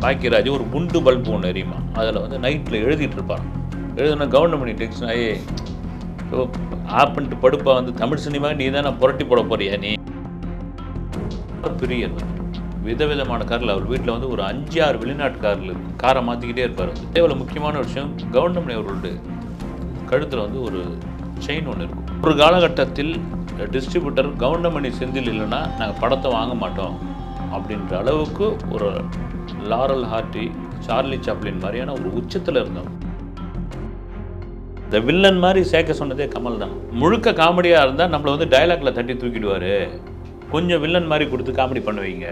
பாக்கியராஜ் ஒரு குண்டு பல்பு ஒன்று எரியுமா அதில் வந்து நைட்டில் எழுதிட்டு இருப்பான் எழுதுனா கவர்மெண்ட் டெக்ஸ்ட் ஆகி ஆப்பின்ட்டு படுப்பா வந்து தமிழ் சினிமா நீ தானே புரட்டி போட போறியா நீ? பிரியர் விதவிதமான காரில் அவர் வீட்டில் வந்து ஒரு அஞ்சு ஆறு வெளிநாட்டு காரில் காரை மாற்றிக்கிட்டே இருப்பார். தேவையில் முக்கியமான விஷயம் கவர்னமணி அவர்களுடைய கழுத்தில் வந்து ஒரு செயின் ஒன்று இருக்கும். ஒரு காலகட்டத்தில் டிஸ்ட்ரிபியூட்டர் கவர்னமணி செந்தில் இல்லைன்னா நாங்கள் படத்தை வாங்க மாட்டோம் அப்படின்ற அளவுக்கு ஒரு லாரல் ஹார்ட்டி சார்லி சாப்ளின் மாதிரியான ஒரு உச்சத்தில் இருந்தோம் இந்த வில்லன் மாதிரி சேர்க்க சொன்னதே கமல் தான். முழுக்க காமெடியாக இருந்தால் நம்மளை வந்து டயலாக்ல தட்டி தூக்கிடுவார். கொஞ்சம் வில்லன் மாதிரி கொடுத்து காமெடி பண்ணுவீங்க.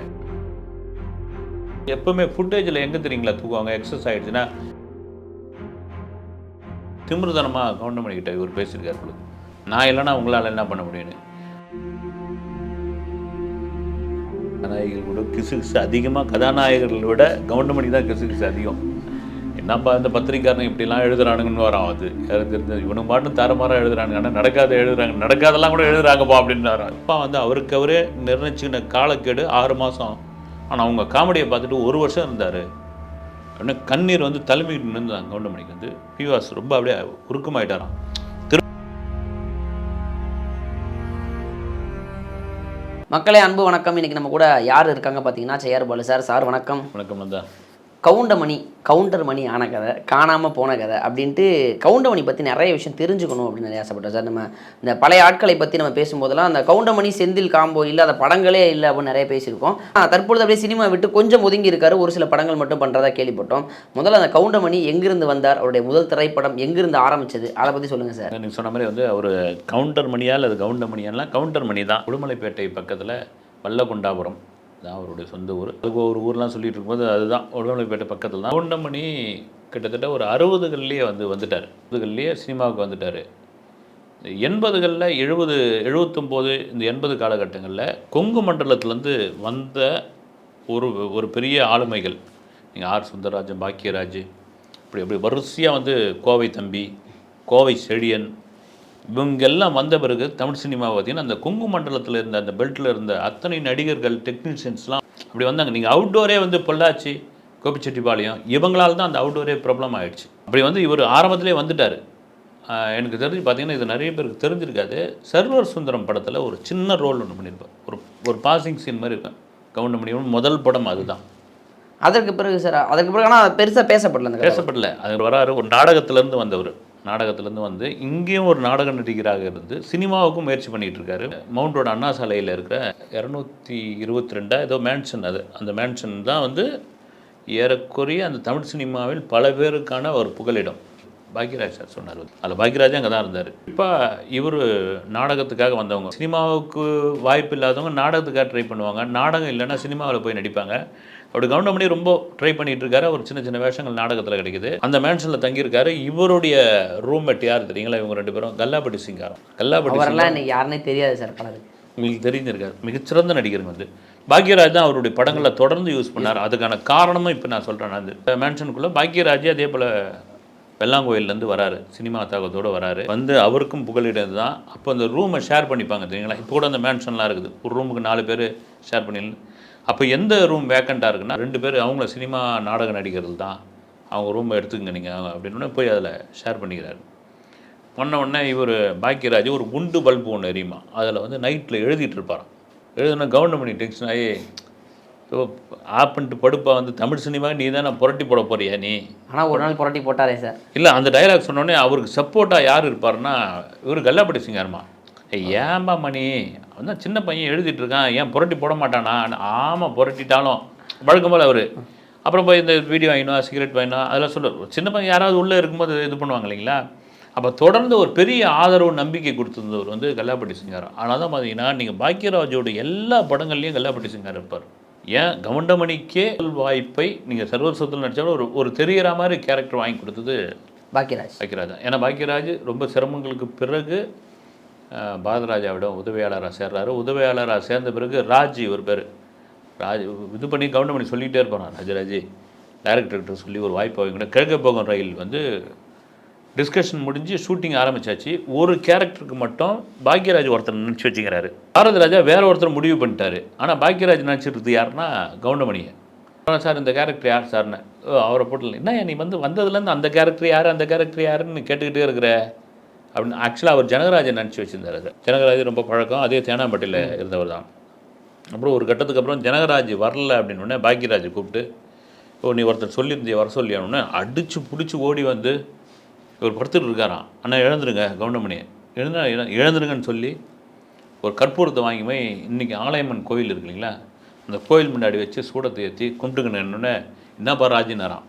எப்பவுமே ஃபுட்டேஜில் எங்கே தெரியுங்களா தூக்குவாங்க? எக்ஸஸ் ஆகிடுச்சுன்னா திமிருதனமாக கவுண்டமணி கிட்ட இவர் பேசியிருக்காரு நான் இல்லைன்னா உங்களால் என்ன பண்ண முடியும்னு. கதாநாயகர்கள் கூட கிசு கிசு அதிகமாக கதாநாயகர்களை விட கவுண்டமணி தான் கிசு கிசு அதிகம். என்னப்பா இந்த பத்திரிக்காரன் இப்படிலாம் எழுதுறானுங்கன்னு வரான். அது எனக்கு தெரிஞ்சது இவனுக்கு மட்டும் தரமாராக எழுதுறானுங்க. ஆனால் நடக்காத எழுதுறாங்க. நடக்காதெல்லாம் கூட எழுதுறாங்கப்பா அப்படின்னு வரான் அப்பா வந்து அவருக்கு அவரே நிர்ணயிச்சுக்கின காலக்கெடு ஆறு மாதம் ஆனால் அவங்க காமெடியை பார்த்துட்டு ஒரு வருஷம் இருந்தார். உடனே கண்ணீர் வந்து தலைமையிட்டு நின்றுதான் கவுண்டமணிக்கு வந்து. பிவாஸ் ரொம்ப அப்படியே உருக்கமாயிட்டாரான் மக்களே அன்பு வணக்கம். இன்னைக்கு நம்ம கூட யார் இருக்காங்க பார்த்தீங்கன்னா செய்யார் பாலு சார். சார் வணக்கம். வணக்கம் வந்தா கவுண்டமணி கவுண்டர் மணி ஆன கதை காணாமல் போன கதை அப்படின்ட்டு கவுண்டமணி பற்றி நிறைய விஷயம் தெரிஞ்சுக்கணும் அப்படின்னு நிறைய ஆசைப்பட்டோம் சார். நம்ம இந்த பழைய ஆட்களை பற்றி நம்ம பேசும்போதெல்லாம் அந்த கவுண்டமணி செந்தில் காம்போ இல்லாத படங்களே இல்லை அப்படின்னு நிறைய பேசியிருக்கோம். தற்பொழுது அப்படியே சினிமா விட்டு கொஞ்சம் ஒதுங்கி இருக்காரு. ஒரு சில படங்கள் மட்டும் பண்ணுறதா கேள்விப்பட்டோம். முதல்ல அந்த கவுண்டமணி எங்கிருந்து வந்தார்? அவருடைய முதல் திரைப்படம் எங்கிருந்து ஆரம்பிச்சது? அதை பற்றி சொல்லுங்கள் சார். நீங்கள் சொன்ன மாதிரி வந்து அவர் கவுண்டர் மணியா அல்லது கவுண்டர் கவுண்டர் மணி தான். உடுமலைப்பேட்டை பக்கத்தில் வல்லகுண்டாபுரம் தான் அவருடைய சொந்த ஊர். அதுக்கு ஒரு ஊர்லாம் சொல்லிட்டு இருக்கும்போது அதுதான் உடுமலைப்பேட்டை பக்கத்தில் தான். கவுண்டமணி கிட்டத்தட்ட ஒரு அறுபதுகள்லேயே வந்து வந்துட்டார். அறுபதுகள்லேயே சினிமாவுக்கு வந்துட்டார். எண்பதுகளில் எழுபது எழுபத்தொம்போது இந்த எண்பது காலகட்டங்களில் கொங்கு மண்டலத்திலேருந்து வந்த ஒரு ஒரு பெரிய ஆளுமைகள். நீங்கள் ஆர் சுந்தரராஜன் பாக்கியராஜ் இப்படி அப்படி வரிசையாக வந்து கோவை தம்பி கோவை செழியன் இவங்கெல்லாம் வந்த பிறகு தமிழ் சினிமா பார்த்தீங்கன்னா அந்த கொங்கு மண்டலத்தில் இருந்த அந்த பெல்ட்டில் இருந்த அத்தனை நடிகர்கள் டெக்னீஷியன்ஸ்லாம் அப்படி வந்தாங்க. நீங்கள் அவுட்டோரே வந்து பொள்ளாச்சி கோபிச்செட்டிப்பாளையம் இவங்களால தான் அந்த அவுட்டோரே ப்ராப்ளம் ஆயிடுச்சு. அப்படி வந்து இவர் ஆரம்பத்திலே வந்துட்டார். எனக்கு தெரிஞ்சு பார்த்தீங்கன்னா இது நிறைய பேருக்கு தெரிஞ்சிருக்காது. சர்வர் சுந்தரம் படத்தில் ஒரு சின்ன ரோல் ஒன்று பண்ணியிருப்பார். ஒரு ஒரு பாசிங் சீன் மாதிரி இருக்கும். கவுண்டமணியோட முதல் படம் அதுதான். அதற்கு பிறகு சார் அதற்கு பிறகு ஆனால் பெருசாக பேசப்படல பேசப்படல. அது வராரு. ஒரு நாடகத்திலேருந்து வந்தவர். நாடகத்திலேருந்து வந்து இங்கேயும் ஒரு நாடக நடிகராக இருந்து சினிமாவுக்கும் முயற்சி பண்ணிகிட்டு இருக்காரு மவுண்டோட அண்ணா சாலையில் இருக்கிற இரநூத்தி இருபத்தி ரெண்டா ஏதோ மேன்ஷன் அது. அந்த மேன்ஷன் தான் வந்து ஏறக்குறைய அந்த தமிழ் சினிமாவில் பல பேருக்கான ஒரு புகலிடம். பாக்யராஜ் சார் சொன்னார். அதில் பாக்யராஜ் அங்கே தான் இருந்தார். இப்போ இவர் நாடகத்துக்காக வந்தவங்க. சினிமாவுக்கு வாய்ப்பு இல்லாதவங்க நாடகத்துக்காக ட்ரை பண்ணுவாங்க. நாடகம் இல்லைன்னா சினிமாவில் போய் நடிப்பாங்க. அப்படி கவுண்டமணி ரொம்ப ட்ரை பண்ணிட்டு இருக்காரு ஒரு சின்ன சின்ன வேஷங்கள் நாடகத்தில் கிடைக்குது. அந்த மேன்ஷனில் தங்கியிருக்காரு. இவருடைய ரூம்மேட் யார் தெரியுங்களா? இவங்க ரெண்டு பேரும் கல்லாப்பட்டி சிங்காரம். கல்லாப்பட்டி யாருன்னே தெரியாது சார் பலருக்கு உங்களுக்கு தெரிஞ்சிருக்காரு மிகச்சிறந்த நடிகருங்க வந்து பாக்யராஜ் தான் அவருடைய படங்களில் தொடர்ந்து யூஸ் பண்ணார். அதுக்கான காரணமும் இப்போ நான் சொல்கிறேன் நான். இந்த மேன்ஷனுக்குள்ளே பாக்யராஜே அதே போல் வெள்ளாங்கோயிலேருந்து வராரு. சினிமா தாக்கத்தோடு வராரு. வந்து அவருக்கும் புகலிடம் தான் அப்போ அந்த ரூமை ஷேர் பண்ணிப்பாங்க தெரியுங்களா? இப்போ கூட அந்த மேன்ஷன்லாம் இருக்குது. ஒரு ரூமுக்கு நாலு பேர் ஷேர் பண்ணி அப்போ எந்த ரூம் வேக்கண்ட்டாக இருக்குன்னா ரெண்டு பேர் அவங்கள சினிமா நாடக நடிகர்கள் தான். அவங்க ரூமை எடுத்துக்கங்க நீங்கள் அப்படின்னு போய் அதில் ஷேர் பண்ணிக்கிறாரு. பண்ண உடனே இவர் பாக்கியராஜ் ஒரு குண்டு பல்பு ஒன்று எரியுமா? அதில் வந்து நைட்டில் எழுதிட்டு இருப்பாராம். எழுதுனா கவுண்டமணி டென்ஷன் ஆகி ஸோ ஆப்பின்ட்டு படுப்பா வந்து தமிழ் சினிமா நீ தானே புரட்டி போட போறியா நீ? ஆனால் ஒரு நாள் புரட்டி போட்டாரே சார். இல்லை அந்த டைலாக் சொன்னோடனே அவருக்கு சப்போர்ட்டாக யார் இருப்பாருன்னா இவர் கல்லாப்பட்டி சிங்காரமா? ஏன்பா மணி? தான் சின்ன பையன் எழுதிட்டு இருக்கான். ஏன் புரட்டி போட மாட்டானா? ஆமாம் புரட்டிட்டாலும். வழக்கம் போல் அவர். அப்புறம் போய் இந்த வீடியோ வாங்கினா சிகரெட் வாங்கினா அதெல்லாம் சொல்லுவார் சின்ன பையன் யாராவது உள்ளே இருக்கும்போது இது பண்ணுவாங்க இல்லைங்களா? அப்போ தொடர்ந்து ஒரு பெரிய ஆதரவு நம்பிக்கை கொடுத்திருந்தவர் வந்து கல்லாப்பட்டி சிங்காரம். ஆனால் தான் பார்த்தீங்கன்னா நீங்கள் பாக்கியராஜோட எல்லா படங்கள்லையும் கல்லாப்பட்டி சிங்காரம் இருப்பார். ஏன்? கவுண்டமணிக்கே வாய்ப்பை நீங்கள் சர்வர் சொத்தில் நடித்தாலும் ஒரு ஒரு தெரிகிற மாதிரி கேரக்டர் வாங்கி கொடுத்தது பாக்கியராஜ். பாக்கியராஜ் ஏன்னா பாக்கியராஜ் ரொம்ப சிரமங்களுக்கு பிறகு பாரதராஜாவிடம் உதவியாளராக சேர்றாரு. உதவியாளராக சேர்ந்த பிறகு ராஜி ஒரு பேர். ராஜ் இது பண்ணி கவுண்டமணி சொல்லிகிட்டே இருப்பான் ராஜராஜி. டைரக்டர்கிட்ட சொல்லி ஒரு வாய்ப்பு வாங்கினா கிழக்க போகும் ரயில் வந்து டிஸ்கஷன் முடிஞ்சு ஷூட்டிங் ஆரம்பிச்சாச்சு. ஒரு கேரக்டருக்கு மட்டும் பாக்யராஜ் ஒருத்தர் நினச்சி வச்சுக்கிறாரு. பாரதராஜா வேற ஒருத்தர் முடிவு பண்ணிட்டாரு. ஆனால் பாக்யராஜ் நினச்சிருக்கிறது யாருன்னா கவுண்டமணியை சார் இந்த கேரக்டர் யார் சார்னு? ஓ அவரை போட்டல என்ன நீ வந்து வந்ததுலேருந்து அந்த கேரக்டர் யார் அந்த கேரக்டர் யாருன்னு கேட்டுக்கிட்டே இருக்கிற? அப்படின்னு ஆக்சுவலாக அவர் ஜனகராஜன் நினச்சி வச்சிருந்தாரு சார் ஜனகராஜ் ரொம்ப பழக்கம். அதே தேனாம்பட்டியில் இருந்தவர் தான். அப்புறம் ஒரு கட்டத்துக்கு அப்புறம் ஜனகராஜ் வரல அப்படின்னு உடனே பாக்யராஜ் கூப்பிட்டு ஓ நீ ஒருத்தர் சொல்லியிருந்திய வர சொல்லியானோடனே அடித்து பிடிச்சி ஓடி வந்து இவர் படுத்துட்டு இருக்காராம். அண்ணா எழுந்துருங்க கவுண்டமணி. எழுந்தா எழு- எழுந்துருங்கன்னு சொல்லி ஒரு கற்பூரத்தை வாங்கி போய் இன்றைக்கி ஆலயம்மன் கோயில் இருக்கு இல்லைங்களா? அந்த கோயில் முன்னாடி வச்சு சூடத்தை ஏற்றி கும்பிட்டுக்கணுன்னே என்னப்பா ராஜினாராம்.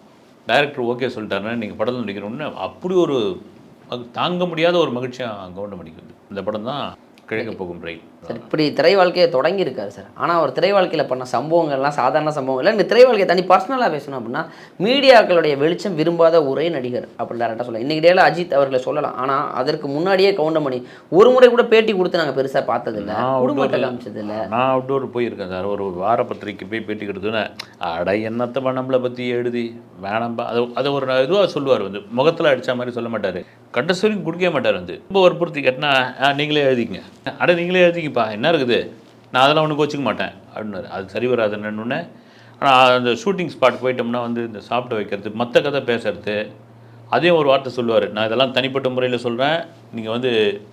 டைரக்டர் ஓகே சொல்லிட்டாருன்னு நீங்கள் படத்தில் நடிக்கிறோன்னு அப்படி ஒரு அது தாங்க முடியாத ஒரு மகிழ்ச்சியாக கவுண்டமணிக்கு அடிக்கிறது இந்த படம் தான் கிழக்க போகும் ரயில் சார் இப்படி திரை வாழ்க்கையை தொடங்கியிருக்காரு சார். ஆனால் அவர் திரை வாழ்க்கையில் பண்ண சம்பவங்கள்லாம் சாதாரண சம்பவம் இல்லை இந்த திரை வாழ்க்கையை தனி பர்சனலாக பேசணும் அப்படின்னா மீடியாக்களுடைய வெளிச்சம் விரும்பாத ஒரே நடிகர் அப்படின்னு டேரக்டாக சொல்லலாம். இன்றைக்கி டேல அஜித் அவர்களை சொல்லலாம். ஆனால் அதற்கு முன்னாடியே கவுண்டமணி ஒரு முறை கூட பேட்டி கொடுத்து நாங்கள் பெருசாக பார்த்ததில்ல. குடும்பத்தை காமிச்சதில்ல. நான் அவுட்டோர் போயிருக்கேன் சார். ஒரு வார பத்திரிக்கை போய் பேட்டி கொடுத்தோன்னே அட என்னத்தப்பா நம்மளை பற்றி எழுதி? வேணாம்பா. அது அதை ஒரு இதுவாக சொல்லுவார் வந்து. முகத்தில் அடித்த மாதிரி சொல்ல மாட்டார். கடைசி வரைக்கும் கொடுக்கவே மாட்டார் வந்து. ரொம்ப வற்புறுத்தி கேட்டினா "ஆ, நீங்களே எழுதிங்க அட நீங்களே எழுதிங்கப்பா என்ன இருக்குது? நான் அதெல்லாம் ஒன்றும் கோச்சிக்க மாட்டேன் அப்படின்னாரு. அது சரி வராதுன்னு ஆனால் அந்த ஷூட்டிங் ஸ்பாட் போயிட்டோம்னா வந்து இந்த சாப்பிட வைக்கிறது மற்ற கதை பேசுறது அதையும் ஒரு வார்த்தை சொல்லுவார். நான் இதெல்லாம் தனிப்பட்ட முறையில் சொல்கிறேன் நீங்கள் வந்து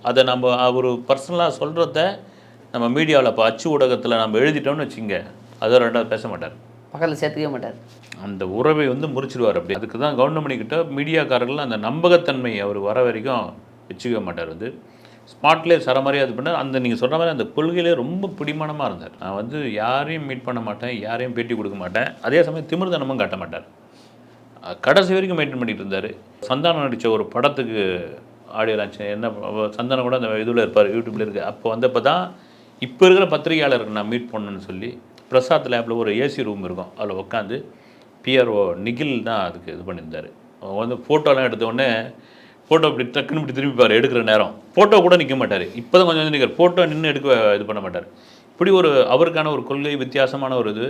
அதை நம்ம ஒரு பர்சனலாக சொல்கிறத நம்ம மீடியாவில் இப்போ அச்சு ஊடகத்தில் நம்ம எழுதிட்டோம்னு வச்சுங்க அதை ரெண்டாவது பேச மாட்டார். பக்கத்தில் சேர்த்துக்கவே மாட்டார். அந்த உறவை வந்து முறிச்சிடுவார் அப்படி அதுக்கு தான் கவர்மெண்ட் கிட்ட மீடியாக்காரர்கள் அந்த நம்பகத்தன்மை அவர் வர வரைக்கும் வச்சுக்க மாட்டார் வந்து. ஸ்பாட்லேயே சரமாரியாக இது பண்ண அந்த நீங்கள் சொல்கிற மாதிரி அந்த கொள்கையிலே ரொம்ப பிடிமானமாக இருந்தார். நான் வந்து யாரையும் மீட் பண்ண மாட்டேன் யாரையும் பேட்டி கொடுக்க மாட்டேன். அதே சமயம் திமிர்தனமும் காட்ட மாட்டார். கடைசி வரைக்கும் மெயின்டைன் பண்ணிட்டு இருந்தார். சந்தானம் நடித்த ஒரு படத்துக்கு ஆடியோ லான்ச் என்ன சந்தானம் கூட அந்த இதில் இருப்பார் யூடியூப்பில் இருக்கு. அப்போ வந்தப்போ தான் இப்போ இருக்கிற பத்திரிகையாளருக்கு நான் மீட் பண்ணணும்னு சொல்லி பிரசாத் லேபில் ஒரு ஏசி ரூம் இருக்கும். அதில் உட்காந்து பிஆர்ஓ நிகில் தான் அதுக்கு இது பண்ணியிருந்தார். அவங்க வந்து ஃபோட்டோலாம் எடுத்தோடனே ஃபோட்டோ இப்படி டக்குன்னு இப்படி திரும்பிப்பார் எடுக்கிற நேரம். ஃபோட்டோ கூட நிற்க மாட்டார். இப்போ தான் கொஞ்சம் வந்து நிற்கிறார் ஃபோட்டோ நின்று எடுக்க இது பண்ண மாட்டார். இப்படி ஒரு அவருக்கான ஒரு கொள்கை வித்தியாசமான ஒரு இது.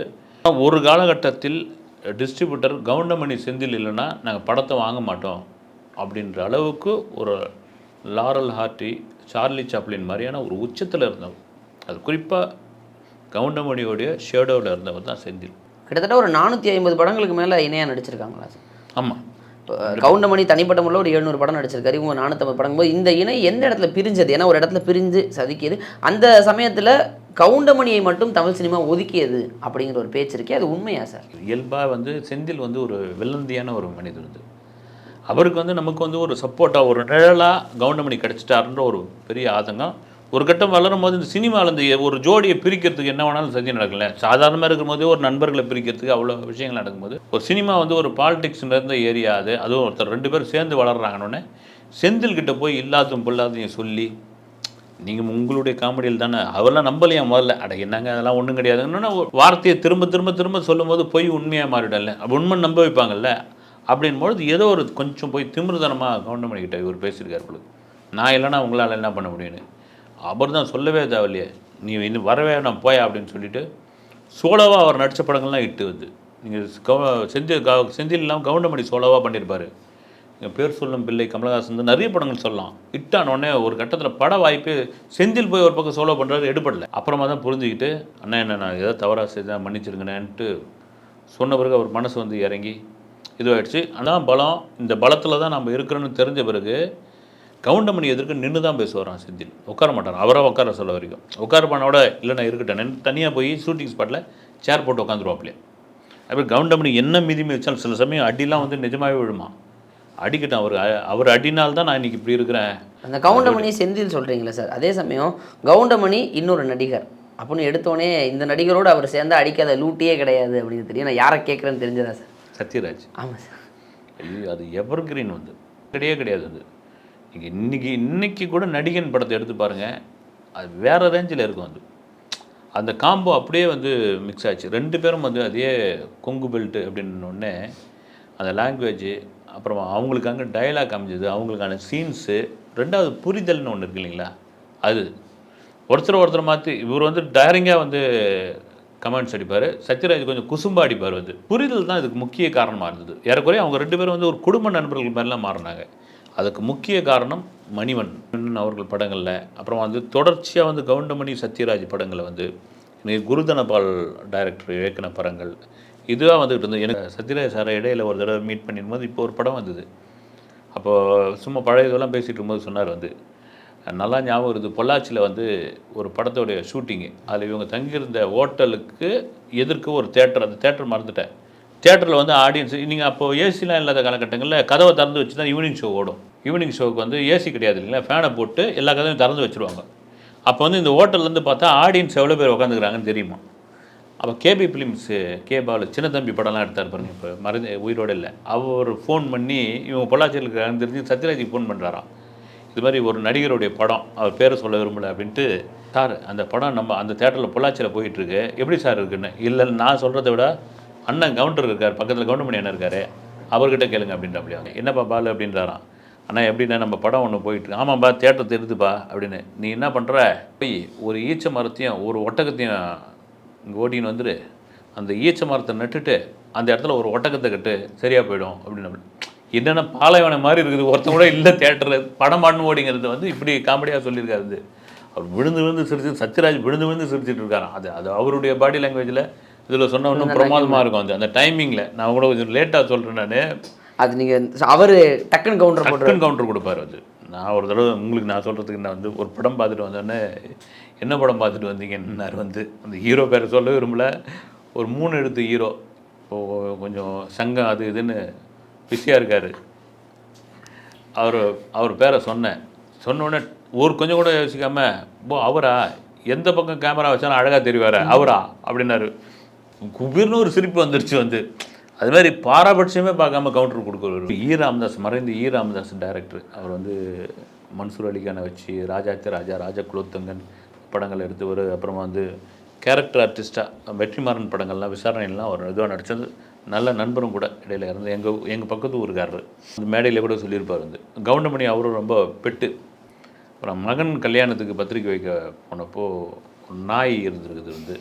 ஒரு காலகட்டத்தில் டிஸ்ட்ரிபியூட்டர் கவுண்டமணி செந்தில் இல்லைன்னா நாங்கள் படத்தை வாங்க மாட்டோம். அப்படின்ற அளவுக்கு ஒரு லாரல் ஹார்ட்டி சார்லி சாப்ளின் மாதிரியான ஒரு உச்சத்தில் இருந்தவர். அது குறிப்பாக கவுண்டமணியோடைய ஷேடோவில் இருந்தவர் தான் செந்தில். கிட்டத்தட்ட ஒரு நானூற்றி ஐம்பது படங்களுக்கு மேலே இணையாக நடிச்சிருக்காங்களா சார்? ஆமாம் கவுண்டமணி தனிப்பட்ட முறையில் ஒரு எழுநூறு படம் நடிச்சிருக்காரு. இவங்க நானூற்றம்பது படம் போது இந்த இணை எந்த இடத்துல பிரிஞ்சது? ஏன்னா ஒரு இடத்துல பிரிஞ்சு சதிக்கியது அந்த சமயத்தில் கவுண்டமணியை மட்டும் தமிழ் சினிமா ஒதுக்கியது அப்படிங்கிற ஒரு பேச்சு இருக்கே. அது உண்மையா சார்? இயல்பாக வந்து செந்தில் வந்து ஒரு வெள்ளந்தியான ஒரு மனிதர் வந்து. அவருக்கு வந்து நமக்கு வந்து ஒரு சப்போர்ட்டாக ஒரு நிழலாக கவுண்டமணி கிடச்சிட்டாருன்ற ஒரு பெரிய ஆதங்கம் ஒரு கட்டம் வளரும் போது இந்த சினிமாவில் இந்த ஒரு ஜோடியை பிரிக்கிறதுக்கு என்ன வேணாலும் சந்தி நடக்கல. சாதாரணமாக இருக்கும்போது ஒரு நண்பர்களை பிரிக்கிறதுக்கு அவ்வளோ விஷயங்கள் நடக்கும்போது ஒரு சினிமா வந்து ஒரு பாலிடிக்ஸ் நிறைந்த ஏரியா அது அதுவும் ஒருத்தர் ரெண்டு பேரும் சேர்ந்து வளர்றாங்கன்னொன்னே செந்தில் கிட்ட போய் இல்லாதும் பொல்லாதையும் சொல்லி நீங்கள் உங்களுடைய காமெடியில் தானே அவெல்லாம் நம்பலையா முதல்ல? அட என்னங்க அதெல்லாம் ஒன்றும் கிடையாதுன்னு வார்த்தையை திரும்ப திரும்ப திரும்ப சொல்லும்போது போய் உண்மையாக மாறிடல உண்மை நம்ப வைப்பாங்கல்ல. அப்படின்பொழுது ஏதோ ஒரு கொஞ்சம் போய் திமிர்தனமாக கவுண்டமணி கிட்ட இவர் பேசியிருக்காரு பொழுது நான் இல்லைன்னா உங்களால் என்ன பண்ண முடியும்னு. அவர் தான் சொல்லவே தேவையில்லையே. நீ இன்னும் வரவே நான் போயா அப்படின்னு சொல்லிட்டு சோலோவாக அவர் நடித்த படங்கள்லாம் இட்டு வந்து. நீங்கள் கவ செந்தில் க செந்தில் இல்லாமல் கவுண்டமணி சோலோவாக பண்ணியிருப்பார். எங்கள் பேர் சொல்லும் பிள்ளை கமலஹாசன் வந்து நிறைய படங்கள் சொல்லலாம். ஹிட்டான உடனே ஒரு கட்டத்தில் பட வாய்ப்பு செந்தில் போய் ஒரு பக்கம் சோலோ பண்ணுறாரு எடுபடல. அப்புறமா தான் புரிஞ்சுக்கிட்டு அண்ணா என்ன நான் ஏதோ தவறாக செய்தேன் மன்னிச்சிருங்கண்ணேன்ட்டு சொன்ன பிறகு அவர் மனசு வந்து இறங்கி இதுவாயிடுச்சு. ஆனால் பலம். இந்த பலத்தில் தான் நம்ம இருக்கிறோன்னு தெரிஞ்ச பிறகு கவுண்டமணி எதிர்க்க நின்று தான் பேசுவாராம் செந்தில். உட்கார மாட்டார். அவராக உட்கார சொல்ல வரைக்கும். உட்கார பண்ணோட இல்லை நான் இருக்கட்டேன். தனியாக போய் ஷூட்டிங் ஸ்பாட்டில் சேர் போட்டு உட்காந்துருவாப்லையே அப்புறம் கவுண்டமணி என்ன மீதி வச்சாலும் சில சமயம் அடிலாம் வந்து நிஜமாகவே விழுமா? அடிக்கட்டும். அவர் அவர் அடினால் தான் நான் இன்னைக்கு இப்படி இருக்கிறேன். அந்த கவுண்டமணி செந்தில் சொல்கிறீங்களா சார். அதே சமயம் கவுண்டமணி இன்னொரு நடிகர். அப்படின்னு எடுத்தோடனே இந்த நடிகரோடு அவர் சேர்ந்தா அடிக்காத லூட்டியே கிடையாது அப்படின்னு தெரியும். நான் யாரை கேட்குறேன்னு தெரிஞ்சதா சார்? சத்யராஜ். ஆமாம் சார். ஐயோ அது எவர் கிரீன் வந்து. கிடையவே கிடையாது அது. நீங்கள் இன்றைக்கி இன்றைக்கி கூட நடிகன் படத்தை எடுத்து பாருங்கள் அது வேற ரேஞ்சில் இருக்கும் அது. அந்த காம்போ அப்படியே வந்து மிக்ஸ் ஆச்சு. ரெண்டு பேரும் வந்து அதே கொங்கு பெல்ட்டு அப்படின்னு அந்த லாங்குவேஜ் அப்புறம் அவங்களுக்கு அங்கே டயலாக் அமைஞ்சது அவங்களுக்கான சீன்ஸு ரெண்டாவது புரிதல்னு ஒன்று இருக்கு இல்லைங்களா? அது. ஒருத்தர் ஒருத்தர் மாற்றி இவர் வந்து டயரிங்காக வந்து கமெண்ட்ஸ் அடிப்பார். சத்யராஜ் கொஞ்சம் குசும்பா அடிப்பார் வந்து. புரிதல் தான் இதுக்கு முக்கிய காரணமாக இருந்தது. ஏறக்குறைய அவங்க ரெண்டு பேரும் வந்து ஒரு குடும்ப நண்பர்கள் மாதிரிலாம் மாறினாங்க. அதுக்கு முக்கிய காரணம் மணிவன் அவர்கள் படங்களில். அப்புறம் வந்து தொடர்ச்சியாக வந்து கவுண்டமணி சத்யராஜ் படங்களை வந்து குருதனபால் டைரக்டர் இயக்கின படங்கள். இதுவாக வந்துகிட்டு இருந்தது. எனக்கு சத்யராஜ் சாரை இடையில ஒரு தடவை மீட் பண்ணிருக்கும்போது இப்போ ஒரு படம் வந்தது. அப்போது சும்மா பழைய இதெல்லாம் பேசிகிட்டு இருக்கும்போது சொன்னார் வந்து நல்லா ஞாபகம் இருக்குது பொள்ளாச்சியில் வந்து ஒரு படத்தோடைய ஷூட்டிங்கு அதில் இவங்க தங்கியிருந்த ஹோட்டலுக்கு எதிர்க்க ஒரு தேட்டர் அந்த தேட்டர் மறந்துட்டேன். தேட்டரில் வந்து ஆடியன்ஸ் நீங்கள் அப்போது ஏசிலாம் இல்லாத காலகட்டங்களில் கதவை திறந்து வச்சு தான் ஈவினிங் ஷோ ஓடும் ஈவினிங் ஷோவுக்கு வந்து ஏசி கிடையாது இல்லைங்களா? ஃபேனை போட்டு எல்லா கதவையும் திறந்து வச்சுருவாங்க. அப்போ வந்து இந்த ஹோட்டல்லேருந்து பார்த்தா ஆடியன்ஸ் எவ்வளோ பேர் உட்காந்துக்கிறாங்கன்னு தெரியுமா? அப்போ கேபி ஃபிலிம்ஸு கே பாலு சின்ன தம்பி படம்லாம் எடுத்தார் பாருங்க இப்போ. மருந்து உயிரோடு இல்லை. அவர் ஃபோன் பண்ணி இவங்க பொள்ளாச்சியில் இருக்காங்கன்னு தெரிஞ்சு சத்யராஜுக்கு ஃபோன் பண்ணுறாராம் இது மாதிரி ஒரு நடிகருடைய படம் அவர் பேரை சொல்ல விரும்பல அப்படின்ட்டு சார் அந்த படம் நம்ம அந்த தேட்டரில் பொள்ளாச்சியில் போயிட்டுருக்கு எப்படி சார் இருக்குன்னு? இல்லை நான் சொல்கிறத விட அண்ணன் கவுண்டர் இருக்கார் பக்கத்தில் கவுண்டமணி அண்ணன் இருக்காரு அவர்கிட்ட கேளுங்க அப்படின்ட்டு அவங்க என்னப்பா பாலு அப்படின்றாராம். அண்ணா எப்படின்னா நம்ம படம் ஒன்று போயிட்டு ஆமாம்ப்பா தேட்டர் தெரிதுப்பா அப்படின்னு. நீ என்ன பண்ணுற போய் ஒரு ஈச்ச மரத்தையும் ஒரு ஒட்டகத்தையும் இங்கே ஓட்டின்னு வந்துடு அந்த ஈச்ச மரத்தை நட்டுட்டு அந்த இடத்துல ஒரு ஒட்டகத்தை கட்டு சரியாக போயிடும் அப்படின்னு என்னென்ன பாலைவனம் மாதிரி இருக்குது ஒருத்தன் கூட இல்லை தேட்டரில் படம் பண்ணு ஓடிங்கிறது வந்து இப்படி காமெடியாக சொல்லியிருக்காரு இது. அவர் விழுந்து விழுந்து சிரிச்சு சத்யராஜ் விழுந்து விழுந்து சிரிச்சிட்டு இருக்காராம். அது அது அவருடைய பாடி லாங்குவேஜில் இதில் சொன்ன இன்னும் பிரமாதமாக இருக்கும். அது அந்த டைமிங்கில் நான் கூட கொஞ்சம் லேட்டாக சொல்கிறேன் நான். அது நீங்கள் அவர் டக்குன்னு கவுண்டர் டக்குன்னு கவுண்டர் கொடுப்பாரு அது. நான் ஒரு தடவை உங்களுக்கு நான் சொல்கிறதுக்கு நான் வந்து ஒரு படம் பார்த்துட்டு வந்தோடனே என்ன படம் பார்த்துட்டு வந்தீங்கன்னாரு வந்து? அந்த ஹீரோ பேரை சொல்ல விரும்பல. ஒரு மூணு எழுத்து ஹீரோ. இப்போ கொஞ்சம் சங்கம் அது இதுன்னு பிஸியாக இருக்கார். அவர் அவர் பேரை சொன்னேன். சொன்ன உடனே ஒரு கொஞ்சம் கூட யோசிக்காம போ அவரா? எந்த பக்கம் கேமரா வச்சாலும் அழகாக தெரிவாரா? அவரா? அப்படின்னாரு. குபீர்னு ஒரு சிரிப்பு வந்துருச்சு வந்து. அது மாதிரி பாரபட்சமே பார்க்காம கவுண்டர் கொடுக்குறவர். ஈ ராமதாஸ் மறைந்த ஈ ராமதாஸ் டைரக்டர் அவர் வந்து மன்சூர் அலிகானை வச்சு ராஜாத்தி ராஜா ராஜா குலோத்தங்கன் படங்கள் எடுத்தவர். அப்புறமா வந்து கேரக்டர் ஆர்டிஸ்ட்டாக வெற்றிமாறன் படங்கள்லாம் விசாரணைலாம் அவர் இதுவாக நடித்தது நல்ல நண்பரும் கூட இடையில இருந்து எங்கள் எங்கள் பக்கத்து ஊருக்காரர். அந்த மேடையில் கூட சொல்லியிருப்பார் வந்து. கவுண்டமணி அவரும் ரொம்ப பெட்டு. அப்புறம் மகன் கல்யாணத்துக்கு பத்திரிக்கை வைக்க போனப்போ ஒரு நாய் இருந்திருக்குது வந்து.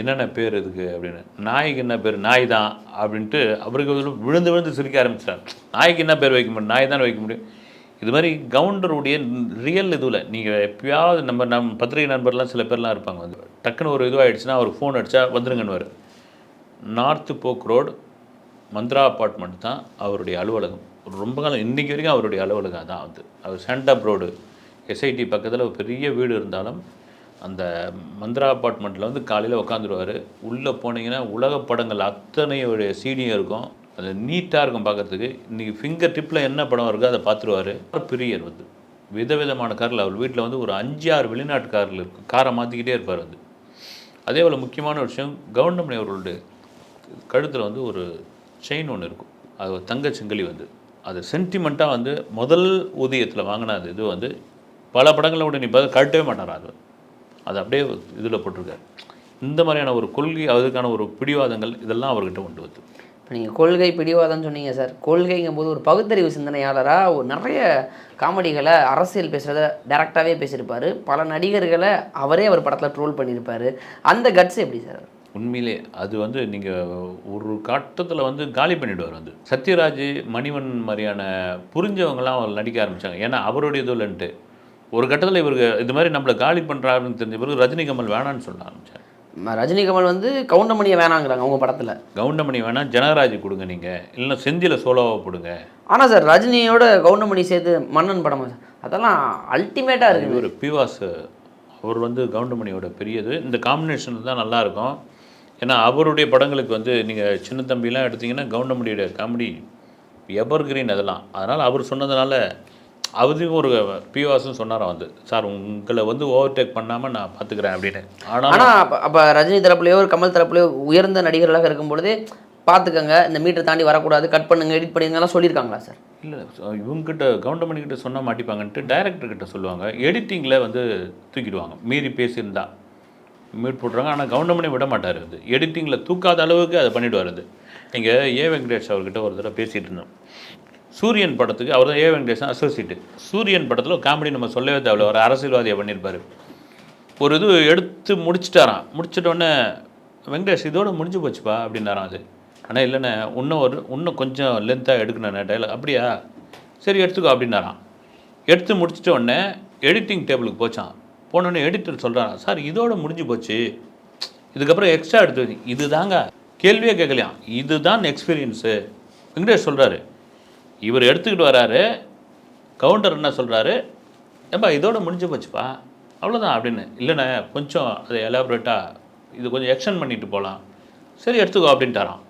என்னென்ன பேர் இதுக்கு அப்படின்னு? நாய்க்கு என்ன பேர்? நாய் தான் அப்படின்ட்டு அவருக்கு விழுந்து விழுந்து சிரிக்க ஆரம்பிச்சிட்டார் நாய்க்கு என்ன பேர் வைக்க முடியும்? நாய் தானே வைக்க முடியும்? இது மாதிரி கவுண்டருடைய ரியல் இதுவில் நீங்கள் எப்பயாவது நம்ம நம் பத்திரிகை நண்பர்லாம் சில பேர்லாம் இருப்பாங்க. வந்து டக்குன்னு ஒரு இதுவாகிடுச்சுன்னா அவர் ஃபோன் அடித்தா வந்துருங்கன்னு north Boag road Mantra apartment தான் அவருடைய அலுவலகம். ரொம்ப காலம் இன்றைக்கி வரைக்கும் அவருடைய அலுவலகம் தான் வந்து அவர் சென்டாப் ரோடு எஸ்ஐடி பக்கத்தில் ஒரு பெரிய வீடு இருந்தாலும் அந்த மந்திரா அப்பார்ட்மெண்ட்டில் வந்து காலையில் உட்காந்துருவார் உள்ளே போனீங்கன்னா உலக படங்கள் அத்தனையோடைய சீனியும் இருக்கும். அது நீட்டாக இருக்கும் பார்க்கறதுக்கு இன்றைக்கி ஃபிங்கர் டிப்பில் என்ன படம் இருக்கோ அதை பார்த்துருவார். பிரியர் வந்து. விதவிதமான காரில் அவர் வீட்டில் வந்து ஒரு அஞ்சு ஆறு வெளிநாட்டு காரில் இருக்கும் காரை மாற்றிக்கிட்டே இருப்பார் வந்து. அதே போல் முக்கியமான விஷயம் கவுண்டமணி அவர்களுடைய கழுத்தில் வந்து ஒரு செயின் ஒன்று இருக்கும். அது ஒரு தங்கச் செங்கலி வந்து. அது சென்டிமெண்ட்டாக வந்து முதல் ஊதியத்தில் வாங்கின அது இது வந்து பல படங்களை உடனே நீ பார்த்து கழட்டவே மாட்டார் அது. அது அப்படியே இதில் போட்டிருக்காரு. இந்த மாதிரியான ஒரு கொள்கை அதுக்கான ஒரு பிடிவாதங்கள் இதெல்லாம் அவர்கிட்ட கொண்டு வந்து. இப்போ நீங்கள் கொள்கை பிடிவாதம்னு சொன்னீங்க சார். கொள்கைங்கும் போது ஒரு பகுத்தறிவு சிந்தனையாளராக ஒரு நிறைய காமெடிகளை அரசியல் பேசுகிறத டேரெக்டாகவே பேசியிருப்பார். பல நடிகர்களை அவரே அவர் படத்தில் ட்ரோல் பண்ணியிருப்பார். அந்த கட்ஸ் எப்படி சார்? உண்மையிலே அது வந்து நீங்கள் ஒரு கட்டத்தில் வந்து காலி பண்ணிவிடுவார் வந்து. சத்யராஜ் மணிவன் மாதிரியான புரிஞ்சவங்கலாம் அவர் நடிக்க ஆரம்பித்தாங்க ஏன்னா அவருடைய இதுலன்ட்டு ஒரு கட்டத்தில் இவருக்கு இது மாதிரி நம்மளை காலி பண்ணுறாருன்னு தெரிஞ்ச பிறகு ரஜினி கமல் வேணான்னு சொல்ல ஆரம்பித்தார் ம- ரஜினி கமல் வந்து கவுண்டமணியை வேணாங்கிறாங்க அவங்க படத்தில். கவுண்டமணி வேணாம் ஜனகராஜ் கொடுங்க நீங்கள் இல்லைன்னா செந்தில சோலோவை கொடுங்க ஆனால் சார் ரஜினியோட கவுண்டமணி சேர்த்து மன்னன் படம் அதெல்லாம் அல்டிமேட்டாக இருக்குது இவர் பிவாஸ் அவர் வந்து கவுண்டமணியோட பெரியது. இந்த காம்பினேஷன் தான் நல்லாயிருக்கும். ஏன்னா அவருடைய படங்களுக்கு வந்து நீங்கள் சின்ன தம்பிலாம் எடுத்தீங்கன்னா கவுண்டமணியோட காமெடி எவர் கிரீன் அதெல்லாம். அதனால் அவர் சொன்னதுனால அவரையும் ஒரு பிவாஸும் சொன்னாராம் வந்து. சார் உங்களை வந்து ஓவர்டேக் பண்ணாமல் நான் பார்த்துக்கிறேன் அப்படின்னு. ஆனால் ஆனால் அப்போ அப்போ ரஜினி தரப்புலையோ ஒரு கமல் தரப்புலையோ உயர்ந்த நடிகர்களாக இருக்கும் பொழுதே பார்த்துக்கங்க இந்த மீட்டர் தாண்டி வரக்கூடாது கட் பண்ணுங்க எடிட் பண்ணுங்கலாம் சொல்லியிருக்காங்களா சார்? இல்லை இவங்ககிட்ட கவுண்டமணி கிட்ட சொன்னால் மாட்டிப்பாங்கன்ட்டு டைரக்டர் கிட்ட சொல்லுவாங்க. எடிட்டிங்கில் வந்து தூக்கிடுவாங்க. மீறி பேசியிருந்தா. மீட் போட்டுருவாங்க. ஆனால் கவுண்டமணி விட மாட்டார் அது எடிட்டிங்கில் தூக்காத அளவுக்கு அதை பண்ணிடுவார் அது நீங்கள் ஏ வெங்கடேஷ் அவர்கிட்ட ஒரு தடவை பேசிகிட்டு இருந்தோம். சூரியன் படத்துக்கு அவர் தான் ஏ வெங்கடேஷ் அசோசியேட்டு சூரியன் படத்தில் காமெடி நம்ம சொல்லவே தேவையில்ல ஒரு அரசியல்வாதியை பண்ணியிருப்பார். ஒரு இது எடுத்து முடிச்சிட்டாராம். முடிச்சிட்ட உடனே வெங்கடேஷ் இதோடு முடிஞ்சு போச்சுப்பா அப்படின்னாராம் அது. ஆனால் இல்லைண்ணே இன்னும் ஒரு இன்னும் கொஞ்சம் லென்த்தாக எடுக்கணுண்ணே டைலாக் அப்படியா? சரி எடுத்துக்கோ அப்படின்னாராம். எடுத்து முடிச்சிட்ட உடனே எடிட்டிங் டேபிளுக்கு போச்சான் போனோடனே எடிட்டர் சொல்கிறான் சார் இதோடு முடிஞ்சு போச்சு. இதுக்கப்புறம் எக்ஸ்ட்ரா எடுத்து இது இதுதாங்க கேள்வியே கேட்கலையாம். இதுதான் எக்ஸ்பீரியன்ஸு வெங்கடேஷ் சொல்கிறாரு இவர் எடுத்துக்கிட்டு வராரு கவுண்டர் என்ன சொல்கிறாரு ஏப்பா இதோட முடிஞ்சு போச்சுப்பா அவ்வளோதான் அப்படின்னு. இல்லைண்ணே கொஞ்சம் அதை எலாபரேட்டாக இது கொஞ்சம் எக்ஸ்டன் பண்ணிட்டு போகலாம் சரி எடுத்துக்கோ அப்படின்ட்டாரான்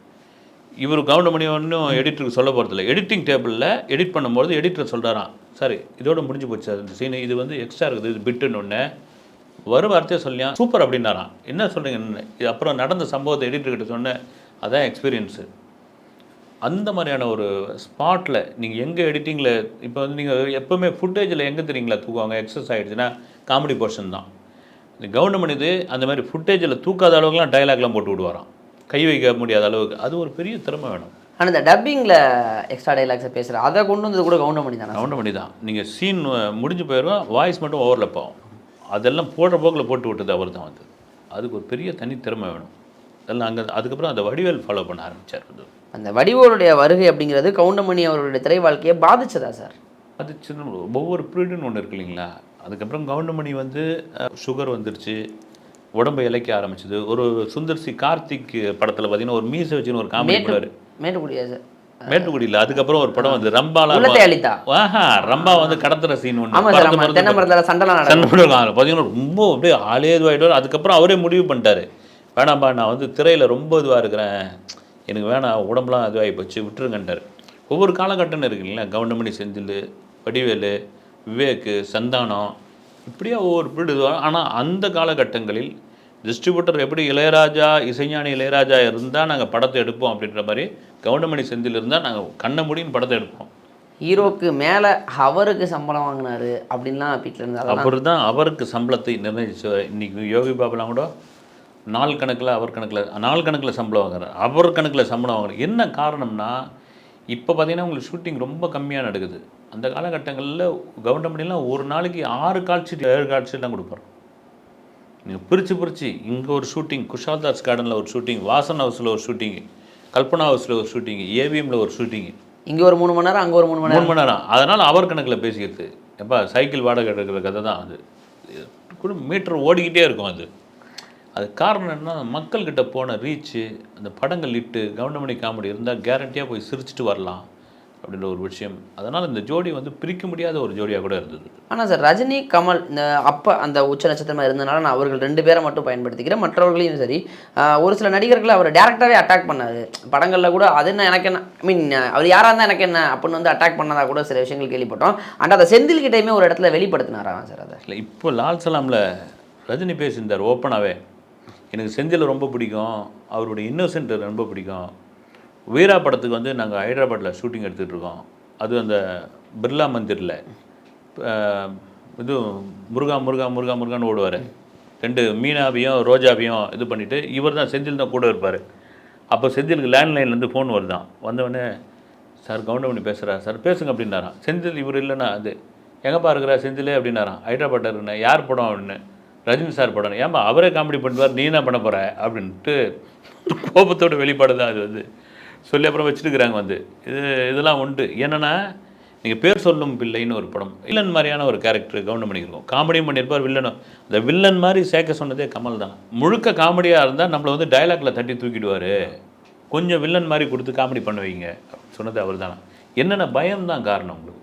இவர் கவுண்டர் பண்ணி ஒன்றும் எடிட்டருக்கு சொல்ல போகிறதில்ல எடிட்டிங் டேபிளில் எடிட் பண்ணும்போது எடிட்டர் சொல்கிறாராம் சரி இதோட முடிஞ்சு போச்சு அந்த சீனு இது வந்து எக்ஸ்ட்ரா இருக்குது இது பிட்டுன்னு ஒன்று வரும் வார்த்தையை சொல்லியான் சூப்பர் அப்படின்னாராம். என்ன சொல்கிறீங்க இது அப்புறம் நடந்த சம்பவத்தை எடிட்டர்கிட்ட சொன்னேன். அதான் எக்ஸ்பீரியன்ஸு அந்த மாதிரியான ஒரு ஸ்பாட்டில் நீங்கள் எங்கே எடிட்டிங்கில் இப்போ வந்து நீங்கள் எப்போவுமே ஃபுட்டேஜில் எங்கே தெரியுங்களா தூக்குவாங்க? எக்ஸஸ் ஆகிடுச்சுன்னா காமெடி போர்ஷன் தான். இந்த கவர்மெண்ட் இது அந்த மாதிரி ஃபுட்டேஜில் தூக்காத அளவுக்குலாம் டைலாக்லாம் போட்டு விடுவாராம். கை வைக்க முடியாத அளவுக்கு. அது ஒரு பெரிய திறமை வேணும். ஆனால் இந்த டப்பிங்கில் எக்ஸ்ட்ரா டைலாக்ஸை பேசுகிற அதை கொண்டு வந்தது கூட கவுண்டர் பண்ணி தானே கவுண்ட் பண்ணி தான். நீங்கள் சீன் முடிஞ்சு போயிடும் வாய்ஸ் மட்டும் ஓவர்லப் ஆகும். அதெல்லாம் போடுற போக்கில் போட்டு விட்டது அவர் தான் வந்து. அதுக்கு ஒரு பெரிய தனி திறமை வேணும். அதெல்லாம் அங்கே அதுக்கப்புறம் அந்த வடிவேல் ஃபாலோ பண்ண ஆரம்பிச்சார் அது அந்த வடிவோருடைய வருகை அப்படிங்கிறது கவுண்டமணி அவருடைய திரை வாழ்க்கையை பாதிச்சதா சார்? அது சின்ன ஒவ்வொரு பீரியடுன்னு ஒன்று இருக்கு இல்லைங்களா? அதுக்கப்புறம் கவுண்டமணி வந்து சுகர் வந்துருச்சு உடம்பை இழைக்க ஆரம்பிச்சது. ஒரு சுந்தர் சி கார்த்திக் படத்தில் பார்த்தீங்கன்னா ஒரு மீசை வச்சுன்னு ஒரு காமெடி பண்ணுவார். மேட்டுக்குடியா சார்? மேட்டுக்குடியில் அதுக்கப்புறம் ஒரு படம் வந்து உள்ளத்தை அளித்தா ஆஹா ரம்பா வந்து கடத்துற சீன் ஒன்று தென்னை மரத்தில் சண்டைலாம் பார்த்தீங்கன்னா ரொம்ப அப்படியே ஆளே இதுவாகிடுவார் அதுக்கப்புறம் அவரே முடிவு பண்ணிட்டாரு. வேணாம்பா நான் வந்து திரையில் ரொம்ப இதுவாக இருக்கிறேன். எனக்கு வேணாம் உடம்புலாம் இதுவாகி போச்சு விட்டுருங்கன்ட்டார். ஒவ்வொரு காலகட்டம்னு இருக்கு இல்லைங்களா? கவுண்டமணி செந்தில் வடிவேலு விவேக்கு சந்தானம் இப்படியே ஒவ்வொரு பீரியட் ஆனால் அந்த காலகட்டங்களில் டிஸ்ட்ரிபியூட்டர் எப்படி இளையராஜா இசைஞானி இளையராஜா இருந்தால் நாங்கள் படத்தை எடுப்போம் அப்படின்ற மாதிரி கவுண்டமணி செந்தில் இருந்தால் நாங்கள் கண்ண முடின்னு படத்தை எடுப்போம். ஹீரோக்கு மேலே அவருக்கு சம்பளம் வாங்கினாரு அப்படின்லாம் வீட்டில் இருந்து அதெல்லாம் அவர் தான் அவருக்கு சம்பளத்தை நிர்ணயிச்சு இன்னைக்கு யோகி பாபுலாம் கூட நாள் கணக்கில் அவர் கணக்கில் நாள் கணக்கில் சம்பளம் வாங்குறாரு. அவர் கணக்கில் சம்பளம் வாங்குறாரு என்ன காரணம்னா இப்போ பார்த்தீங்கன்னா உங்களுக்கு ஷூட்டிங் ரொம்ப கம்மியாக நடக்குது. அந்த காலகட்டங்களில் கவர்மெண்ட்லாம் ஒரு நாளைக்கு ஆறு காட்சி ஏழு காட்சிலாம் கொடுப்பாரு. நீங்கள் பிரித்து பிரித்து இங்கே ஒரு ஷூட்டிங் குஷால்தாஸ் கார்டனில் ஒரு ஷூட்டிங் வாசன் ஹவுஸில் ஒரு ஷூட்டிங் கல்பனா ஹவுஸில் ஒரு ஷூட்டிங் ஏவிஎம்ல ஒரு ஷூட்டிங் இங்கே ஒரு மூணு மணி நேரம் அங்கே ஒரு மூணு மணி நேரம். மூணு மணி நேரம். அதனால் அவர் கணக்கில் பேசிக்கிறது. எப்பா சைக்கிள் வாடகை எடுக்கிற கதை தான் அது. கூட மீட்டர் ஓடிக்கிட்டே இருக்கும் அது. அது காரணம் என்ன மக்கள்கிட்ட போன ரீச்சு அந்த படங்கள் இட்டு கவுண்டமணி காமெடி இருந்தால் கேரண்டியாக போய் சிரிச்சிட்டு வரலாம் அப்படின்ற ஒரு விஷயம். அதனால் இந்த ஜோடி வந்து பிரிக்க முடியாத ஒரு ஜோடியாக கூட இருந்தது. ஆனால் சார் ரஜினி கமல் இந்த அப்போ அந்த உச்ச நட்சத்திரமாக இருந்தனால நான் அவர்கள் ரெண்டு பேரை மட்டும் பயன்படுத்திக்கிறேன். மற்றவர்களையும் சரி ஒரு சில நடிகர்களை அவர் டேரெக்டாகவே அட்டாக் பண்ணாரு. படங்களில் கூட அது என்ன எனக்கு என்ன ஐ மீன் அவர் யாராக இருந்தால் எனக்கு என்ன அப்படின்னு வந்து அட்டாக் பண்ணதா கூட சில விஷயங்கள் கேள்விப்பட்டோம். அண்ட் அதை செந்தில் கிட்டேயுமே ஒரு இடத்துல வெளிப்படுத்தினாரா சார் அதை. இல்லை இப்போ லால் சலாமில் ரஜினி பேசியிருந்தார் ஓப்பனாகவே எனக்கு செந்தில் ரொம்ப பிடிக்கும். அவருடைய இன்னோசென்ட் ரொம்ப பிடிக்கும். வீரா படத்துக்கு வந்து நாங்கள் ஹைதராபாத்தில் ஷூட்டிங் எடுத்துகிட்டு இருக்கோம். அது அந்த பிர்லா மந்திரில். இது முருகா முருகா முருகா முருகான்னு ஓடுவார். ரெண்டு மீனாவையும் ரோஜாவையும் இது பண்ணிவிட்டு இவர் தான் செந்தில் தான் கூட இருப்பார். அப்போ செந்திலுக்கு லேண்ட்லைன்லேருந்து ஃபோன் வருதான் வந்தவொடனே சார் கவுண்டமணி பேசுகிறா சார் பேசுங்க அப்படின்னாரான் செந்தில் இவர் இல்லைன்னா அது எங்கேப்பா இருக்கிறா செந்திலே? அப்படின்னாரான் ஹைதராபாட்டில் இருக்கேன் யார் படம்? அப்படின்னு. ரஜினி சார் படம். ஏன்பா அவரே காமெடி பண்ணுவார் நீ என்ன பண்ண போகிற அப்படின்ட்டு கோபத்தோட வெளிப்பாடு தான் அது வந்து. சொல்லி அப்புறம் வச்சுருக்குறாங்க வந்து. இது இதெல்லாம் உண்டு. என்னென்னா நீங்கள் பேர் சொல்லும் பிள்ளைன்னு ஒரு படம். வில்லன் மாதிரியான ஒரு கேரக்டர் கவுண்ட் பண்ணியிருக்கோம் காமெடியும் பண்ணியிருப்பார் வில்லனும் இந்த வில்லன் மாதிரி சேர்க்க சொன்னதே கமல் தான். முழுக்க காமெடியாக இருந்தால் நம்மளை வந்து டயலாக்ல தட்டி தூக்கிடுவார். கொஞ்சம் வில்லன் மாதிரி கொடுத்து காமெடி பண்ண வைங்க சொன்னது அவர் தானே என்னென்ன பயம்தான் காரணம் உங்களுக்கு?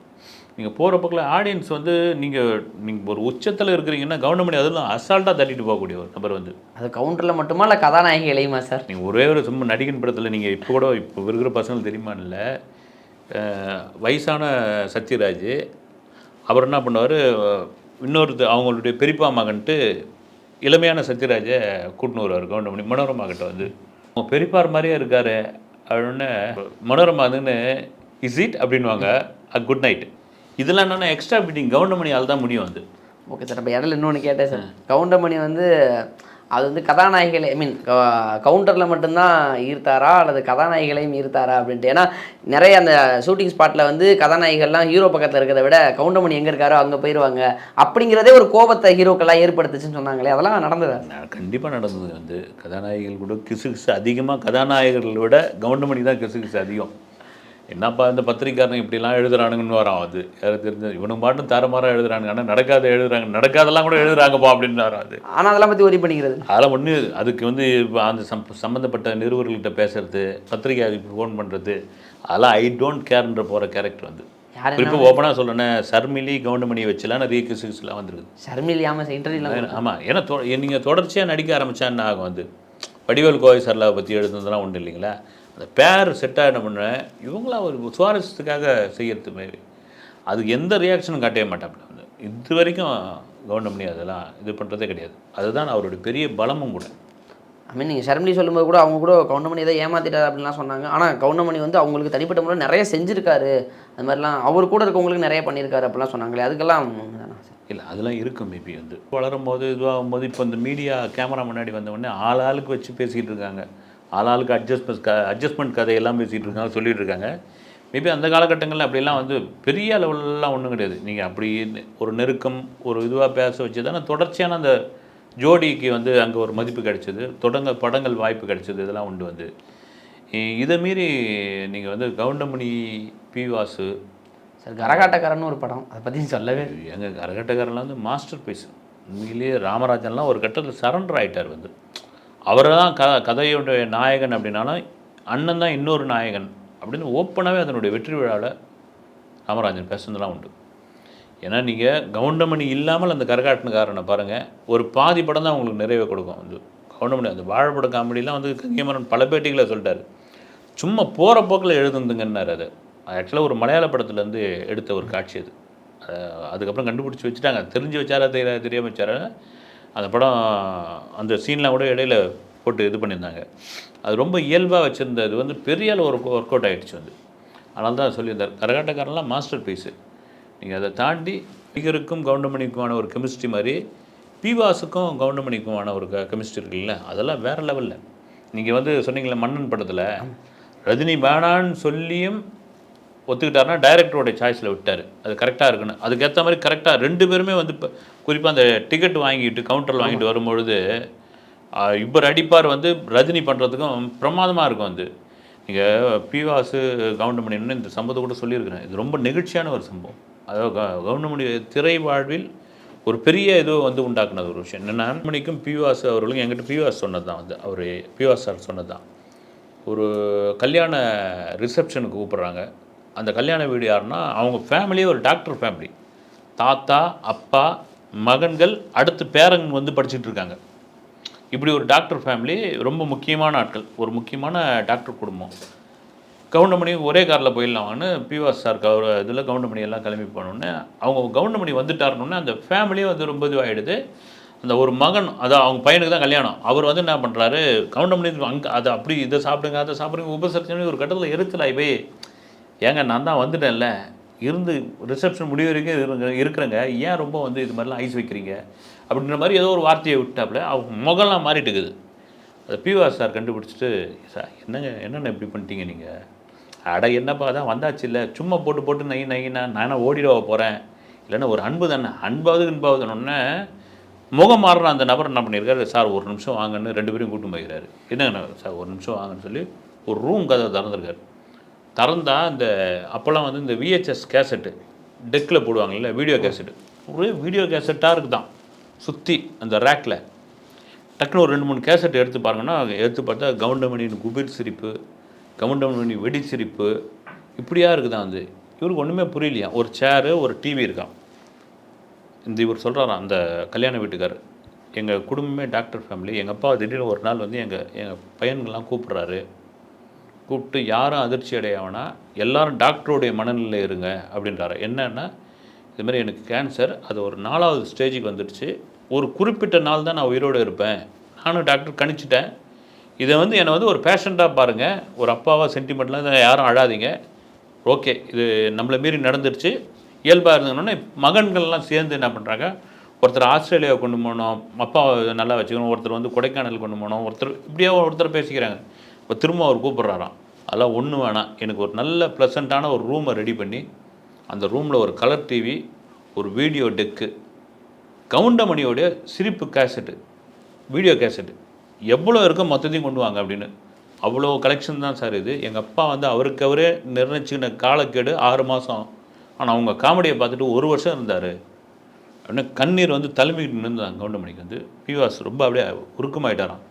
நீங்கள் போகிற பக்கத்தில் ஆடியன்ஸ் வந்து நீங்கள் நீங்கள் ஒரு உச்சத்தில் இருக்கிறீங்கன்னா கவர்மெண்ட் அதெல்லாம் அசால்ட்டாக தட்டிட்டு போகக்கூடிய ஒரு நபர் வந்து. அது கவுண்டரில் மட்டுமா இல்லை கதாநாயகி இளையுமா சார் நீங்கள் ஒரே ஒரு சும்மா நடிகன் படத்தில் நீங்கள் இப்போ கூட இப்போ இருக்கிற பசங்களுக்கு தெரியுமா இல்லை? வயசான சத்யராஜ் அவர் என்ன பண்ணுவார்? இன்னொருத்த அவங்களுடைய பெரியப்பா மகன்ட்டு இளமையான சத்யராஜை கூட்டின்னு வருவார் கவுண்டமணி மனோரமா கிட்ட வந்து. அவங்க பெரியப்பார் மாதிரியே இருக்காரு அப்படின்னு மனோரமா வந்துன்னு இஸ் இட் அப்படின்வாங்க குட் நைட் இதெல்லாம் என்னென்னா எக்ஸ்ட்ரா மீட்டிங் கவுண்டமணி ஆள் தான் முடியும் வந்து ஓகே சார் இப்போ இடையில இன்னொன்று கேட்டேன் சார் கவுண்டமணி வந்து அது வந்து கதாநாயகிகளை ஐ மீன் கவுண்டரில் மட்டும்தான் ஈர்த்தாரா அல்லது கதாநாயகிகளையும் ஈர்த்தாரா அப்படின்ட்டு? ஏன்னா நிறைய அந்த ஷூட்டிங் ஸ்பாட்டில் வந்து கதாநாயகிகள்லாம் ஹீரோ பக்கத்தில் இருக்கிறத விட கவுண்டமணி எங்கே இருக்காரோ அங்கே போயிடுவாங்க அப்படிங்கிறதே ஒரு கோபத்தை ஹீரோக்கெல்லாம் ஏற்படுத்துச்சுன்னு சொன்னாங்களே அதெல்லாம் நடந்ததா? கண்டிப்பாக நடந்தது. வந்து கதாநாயகிகள் கூட கிசு கிசு அதிகமாக கதாநாயகர்களை விட கவுண்டமணி தான் கிசு கிசு அதிகம். என்னப்பா இந்த பத்திரிக்காரன் இப்படிலாம் எழுதுறானுங்கன்னு வரான். அது யாருக்கு தெரிஞ்சது இவனுக்கு பாட்டும் தரமாரம் எழுதுறானுங்க. ஆனால் நடக்காத எழுதுறாங்க. நடக்காதெல்லாம் கூட எழுதுறாங்கப்பா அப்படின்னு வரான் அது. ஆனால் அதெல்லாம் பற்றி ஒரி பண்ணிக்கிறது. அதெல்லாம் ஒன்று அதுக்கு வந்து இப்ப அந்த சம் சம்மந்தப்பட்ட நிருபர்கள்கிட்ட பேசுறது பத்திரிகை அதுக்கு ஃபோன் பண்ணுறது அதெல்லாம் ஐ டோன்ட் கேர்ன்ற போகிற கேரக்டர் வந்து யார் குறிப்பாக ஓப்பனாக சொல்லணும் சர்மிலி கவுண்டமணி வச்சுலாம் ரீக்கு சிக்ஸ்லாம் வந்துருக்குது. ஷர்மில் ஆமாம் இன்டர்வியூலாம் ஆமாம் ஏன்னா நீங்கள் தொடர்ச்சியாக நடிக்க ஆரம்பிச்சா என்ன ஆகும் வந்து வடிவேல் கோவை சர்லாவை பற்றி எழுதுனதெல்லாம் உண்டு இல்லைங்களா? அந்த பேர் செட்டாக என்ன பண்ணுவேன் இவங்களாம் ஒரு சுவாரஸ்யத்துக்காக செய்யறது மாரி அதுக்கு எந்த ரியாக்ஷனும் காட்டவே மாட்டாப்புல. இது வரைக்கும் கவுண்டமணி அதெல்லாம். இது பண்ணுறதே கிடையாது. அதுதான் அவருடைய பெரிய பலமும் கூட. ஐ மீன் நீங்கள் ஷர்மிலி சொல்லும்போது கூட அவங்க கூட கவுண்டமணி ஏதோ ஏமாத்திட்டாரு அப்படின்லாம் சொன்னாங்க. ஆனால் கவுண்டமணி வந்து அவங்களுக்கு தனிப்பட்ட முறையில் நிறைய செஞ்சிருக்காரு. அது மாதிரிலாம் அவர் கூட இருக்கவங்களுக்கு நிறைய பண்ணியிருக்காரு அப்படிலாம் சொன்னாங்களே அதுக்கெல்லாம் இல்லை அதெல்லாம் இருக்கும் மேபி வந்து. வளரும் போது இதுவாகும் போது இப்போ இந்த மீடியா கேமரா முன்னாடி வந்த உடனே ஆள் ஆளுக்கு வச்சு பேசிக்கிட்டு இருக்காங்க. ஆள் ஆளுக்கு அட்ஜஸ்ட்மெண்ட் க அட்ஜஸ்ட்மெண்ட் கதையெல்லாம் பேசிகிட்டு இருக்காங்க சொல்லிட்டு இருக்காங்க. மேபி அந்த காலகட்டங்களில் அப்படிலாம் வந்து பெரிய லெவல்லாம் ஒன்றும் கிடையாது. நீங்கள் அப்படி ஒரு நெருக்கம் ஒரு இதுவாக பேச வச்சு தானே தொடர்ச்சியான அந்த ஜோடிக்கு வந்து அங்கே ஒரு மதிப்பு கிடைச்சது. தொடங்க படங்கள் வாய்ப்பு கிடைச்சது இதெல்லாம் உண்டு வந்து. இதை மீறி நீங்கள் வந்து கவுண்டமணி பி வாசு. சார் கரகாட்டக்காரன்னு ஒரு படம். அதை பற்றி சொல்லவே எங்கள் கரகட்டக்காரன்லாம் வந்து மாஸ்டர் பீஸ் உண்மையிலேயே ராமராஜன்லாம் ஒரு கட்டத்தில் சரண்டர் ஆயிட்டார் வந்து. அவரை தான் க கதையுடைய நாயகன் அப்படின்னாலும் அண்ணன் தான் இன்னொரு நாயகன் அப்படின்னு ஓப்பனாகவே அதனுடைய வெற்றி விழாவில் காமராஜன் பேசுனதெல்லாம் உண்டு. ஏன்னா நீங்கள் கவுண்டமணி இல்லாமல் அந்த கரகாட்டனுக்காரனை பாருங்கள் ஒரு பாதி படம் தான் உங்களுக்கு நிறைவே கொடுக்கும். வந்து கவுண்டமணி அந்த வாழைப்பட காமெடிலாம் வந்து கங்கைமரன் பல பேட்டிகளை சொல்லிட்டார். சும்மா போகிற போக்கில் எழுதுந்துங்கன்னார் அது. ஆக்சுவலாக ஒரு மலையாள படத்துலேருந்து எடுத்த ஒரு காட்சி அது. அதுக்கப்புறம் கண்டுபிடிச்சி வச்சுட்டாங்க. தெரிஞ்சு வச்சாரா தெரிய தெரியாம வச்சாரா? அந்த படம் அந்த சீன்லாம் கூட இடையில போட்டு இது பண்ணியிருந்தாங்க. அது ரொம்ப இயல்பாக வச்சுருந்த இது வந்து பெரிய அளவு ஒரு ஒர்க் அவுட் ஆகிடுச்சு வந்து. அதனால தான் சொல்லியிருந்தார். கரகாட்டக்காரன்லாம் மாஸ்டர் பீஸு நீங்கள் அதை தாண்டி நடிகருக்கும் கவுண்டமணிக்குமான ஒரு கெமிஸ்ட்ரி மாதிரி பிவாஸுக்கும் கவுண்டமணிக்குமான ஒரு கெமிஸ்ட்ரி இருக்குல்ல அதெல்லாம் வேறு லெவலில் நீங்கள் வந்து சொன்னீங்களே மன்னன் படத்தில் ரஜினி வேணான்னு சொல்லியும் ஒத்துக்கிட்டாருன்னா டைரக்டரோட சாய்ஸில் விட்டார். அது கரெக்டாக இருக்குன்னு அதுக்கேற்ற மாதிரி கரெக்டாக ரெண்டு பேருமே வந்து இப்போ குறிப்பாக அந்த டிக்கெட் வாங்கிட்டு கவுண்டரில் வாங்கிட்டு வரும்பொழுது இப்போ அடிப்பார் வந்து ரஜினி பண்ணுறதுக்கும் பிரமாதமாக இருக்கும் வந்து நீங்கள் பிவாசு கவுண்டமணின்னு இந்த சம்பவத்தை கூட சொல்லியிருக்கிறேன். இது ரொம்ப நெகிழ்ச்சியான ஒரு சம்பவம். அதாவது க- கவுண்டமணி திரை வாழ்வில் ஒரு பெரிய இது வந்து உண்டாக்குனது ஒரு விஷயம். என்னென்ன மணிக்கும் பிவாசு அவர்களுக்கும் என்கிட்ட பிவாஸ் சொன்னது தான் வந்து. அவர் பிவாஸ் சார் சொன்னது தான் ஒரு கல்யாண ரிசப்ஷனுக்கு கூப்பிட்றாங்க. அந்த கல்யாண வீடு யாருன்னா அவங்க ஃபேமிலியே ஒரு டாக்டர் ஃபேமிலி தாத்தா அப்பா மகன்கள் அடுத்து பேரங்க வந்து படிச்சுட்டு இருக்காங்க. இப்படி ஒரு டாக்டர் ஃபேமிலி ரொம்ப முக்கியமான ஆட்கள். ஒரு முக்கியமான டாக்டர் குடும்பம். கவுண்டமணி ஒரே காரில் போயிடலாம்னு பிவாஸ் சார் கவர் இதில் கவுண்டமணி எல்லாம் கிளம்பி போனோடனே அவங்க கவுண்டமணி வந்துட்டாருனோடனே அந்த ஃபேமிலியே வந்து ரொம்ப இதுவாகிடுது அந்த ஒரு மகன் அதான் அவங்க பையனுக்கு தான் கல்யாணம். அவர் வந்து என்ன பண்ணுறாரு கவுண்டமணி அங்கே அதை அப்படி இதை சாப்பிடுங்க அதை சாப்பிடுங்க உபசரிச்சோன்னு ஒரு கட்டத்தில் எரிச்சலாகி போய் ஏங்க நான் தான் வந்துட்டேன்ல. இருந்து ரிசப்ஷன் முடிவு வரைக்கும் இருங்க இருக்கிறேங்க. ஏன் ரொம்ப வந்து இது மாதிரிலாம் ஐஸ் வைக்கிறீங்க? அப்படின்ற மாதிரி ஏதோ ஒரு வார்த்தையை விட்டாப்புல அவங்க முகம்லாம் மாறிட்டு இருக்குது அதை பிஆர் சார் கண்டுபிடிச்சிட்டு சார் என்னங்க என்னென்ன இப்படி பண்ணிட்டீங்க நீங்கள் அட என்னப்பா தான் வந்தாச்சு இல்லை சும்மா போட்டு போட்டு நை நைனா நானே ஓடிடவா போகிறேன் இல்லைன்னா ஒரு அன்பு தானே. அன்பாவது இன்பாவதுன்னொன்னே முகம் மாறுற அந்த நபர் என்ன பண்ணியிருக்காரு? சார் ஒரு நிமிஷம் வாங்கன்னு ரெண்டு பேரும் கூட்டம் போய்க்கிறாரு. என்னங்க சார் ஒரு நிமிஷம் வாங்கன்னு சொல்லி ஒரு ரூம் கதை திறந்துருக்காரு. திறந்தா இந்த அப்போல்லாம் வந்து இந்த விஹெச்எஸ் கேசட்டு டெக்கில் போடுவாங்கல்ல வீடியோ கேசட்டு ஒரே வீடியோ கேசட்டாக இருக்குதான். சுற்றி அந்த ரேக்கில் டக்குன்னு ஒரு ரெண்டு மூணு கேசட் எடுத்து பாருங்கன்னா எடுத்து பார்த்தா கவுண்டமணியின் குபீர் சிரிப்பு கவுண்டமணி வெடி சிரிப்பு இப்படியா இருக்குதான் வந்து இவருக்கு ஒன்றுமே புரியலையா? ஒரு சேரு ஒரு டிவி இருக்கான் இந்த இவர் சொல்கிறாராம் அந்த கல்யாண வீட்டுக்காரர் எங்கள் குடும்பமே டாக்டர் ஃபேமிலி எங்கள் அப்பா திடீர்னு ஒரு நாள் வந்து எங்கள் எங்கள் பையன்கள்லாம் கூப்பிட்றாரு. கூப்பிட்டு யாரும் அதிர்ச்சி அடையாவனா எல்லாரும் டாக்டருடைய மனநிலையில் இருங்க அப்படின்றாரு. என்னென்னா இதுமாரி எனக்கு கேன்சர் அது ஒரு நாலாவது ஸ்டேஜுக்கு வந்துடுச்சு. ஒரு குறிப்பிட்ட நாள் தான் நான் உயிரோடு இருப்பேன். நானும் டாக்டர் கணிச்சிட்டேன். இதை வந்து என்னை வந்து ஒரு பேஷண்ட்டாக பாருங்கள் ஒரு அப்பாவாக சென்டிமெண்ட்லாம் இதை யாரும் அழாதீங்க. ஓகே இது நம்மளை மீறி நடந்துருச்சு இயல்பாக இருந்தோன்னே மகன்கள்லாம் சேர்ந்து என்ன பண்ணுறாங்க ஒருத்தர் ஆஸ்திரேலியாவை கொண்டு போனோம் அப்பாவை நல்லா வச்சுக்கணும் ஒருத்தர் வந்து கொடைக்கானல் கொண்டு போனோம் ஒருத்தர் இப்படியே ஒருத்தர் பேசிக்கிறாங்க. இப்போ திரும்ப அவர் கூப்பிட்றாராம். அதெல்லாம் ஒன்று வேணாம். எனக்கு ஒரு நல்ல ப்ளசண்ட்டான ஒரு ரூமை ரெடி பண்ணி அந்த ரூமில் ஒரு கலர் டிவி ஒரு வீடியோ டெக்கு கவுண்டமணியோடைய சிரிப்பு கேசட்டு வீடியோ கேசட்டு எவ்வளோ இருக்கோ மொத்தத்தையும் கொண்டு வாங்க அப்படின்னு. அவ்வளோ கலெக்ஷன் தான் சார் இது. எங்கள் அப்பா வந்து அவருக்கு அவரே நிர்ணயிச்சுக்கின காலக்கேடு ஆறு மாதம் ஆனால் அவங்க காமெடியை பார்த்துட்டு ஒரு வருஷம் இருந்தார். அப்படின்னு கண்ணீர் வந்து தலைமைக்கு நின்றுதான் கவுண்டமணிக்கு வந்து. பிவாஸ் ரொம்ப அப்படியே உருக்கமாயிட்டாராம்.